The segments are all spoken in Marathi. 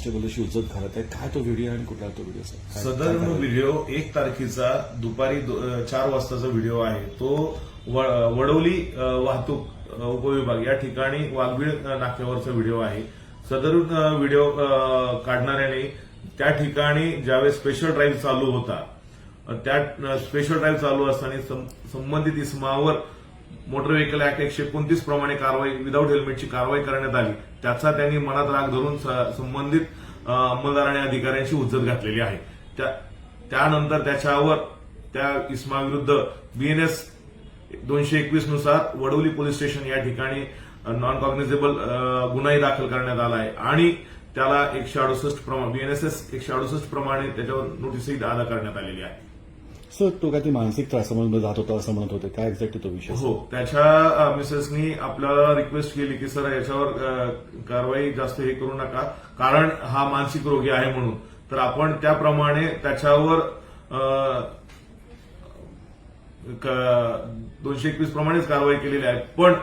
उज्जत घालत आहे काय तो व्हिडिओ आणि कुठला तो व्हिडिओ सदर? व्हिडिओ एक तारखेचा दुपारी चार वाजताचा व्हिडिओ आहे. तो वडवली वाहतूक उपविभाग या ठिकाणी वाघबीळ नाक्यावरचा व्हिडिओ आहे. सदरून अ, व्हिडिओ काढणाऱ्याने त्या ठिकाणी ज्यावेळेस स्पेशल ड्राईव्ह चालू होता त्या स्पेशल ड्राईव्ह चालू असताना संबंधित इसमावर मोटर व्हेकल ऍक्ट एकशे एकोणतीस प्रमाणे कारवाई विदाऊट हेल्मेटची कारवाई करण्यात आली. त्याचा त्यांनी मनात राग धरून संबंधित अंमलदार आणि अधिकाऱ्यांशी उज्जत घातलेली आहे. त्यानंतर त्याच्यावर त्या इस्माविरुद्ध बीएनएस दोनशे एकवीसनुसार वडवली पोलीस स्टेशन या ठिकाणी नॉन कॉग्निझेबल गुन्हाही दाखल करण्यात आला आहे. आणि त्याला एकशे अडुसष्ट प्रमाणे बीएनएसएस एकशे अडुसष्ट प्रमाणे त्याच्यावर नोटीसही अदा करण्यात आलेली आहे. सर तो काय ते मानसिक त्रासामध्ये जात होता असं म्हणत होते काय एक्झॅक्ट तो विषय? हो त्याच्या मिसेसनी आपल्याला रिक्वेस्ट केली की सर याच्यावर कारवाई जास्त हे करू नका कारण हा मानसिक रोगी आहे म्हणून. तर आपण त्याप्रमाणे त्याच्यावर दोनशे एकवीस प्रमाणेच कारवाई केलेली आहे. पण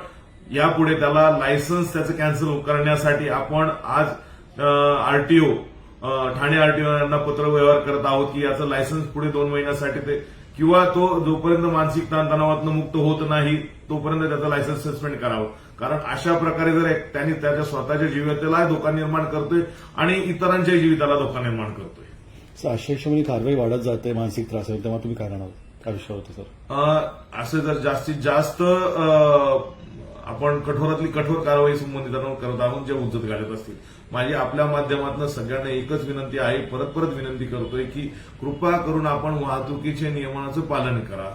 यापुढे त्याला लायसन्स त्याचं कॅन्सल करण्यासाठी आपण आज आरटीओ ठाणे आरटीओ यांना पत्र व्यवहार करत आहोत की याचं लायसन्स पुढे दोन महिन्यासाठी ते किंवा तो जोपर्यंत मानसिक ताणतणावातनं मुक्त होत नाही तोपर्यंत त्याचं लायसन्स सस्पेंड करावं. कारण अशा प्रकारे जर एक- त्यांनी त्याच्या स्वतःच्या जीविताला धोका निर्माण करतोय आणि इतरांच्या जीविताला धोका निर्माण करतोय. सर अशा हिशोबाने कारवाई वाढत जाते मानसिक त्रास तेव्हा तुम्ही काय करणार काय विषय होते सर? असं जर जास्तीत जास्त आपण कठोरातली कठोर कारवाई संबंधितांवर करत आहोत जे उज्जत घालत असतील. माझी आपल्या माध्यमातून सगळ्यांना एकच विनंती आहे परत परत विनंती करतोय की कृपा करून आपण वाहतुकीच्या नियमांचं पालन करा.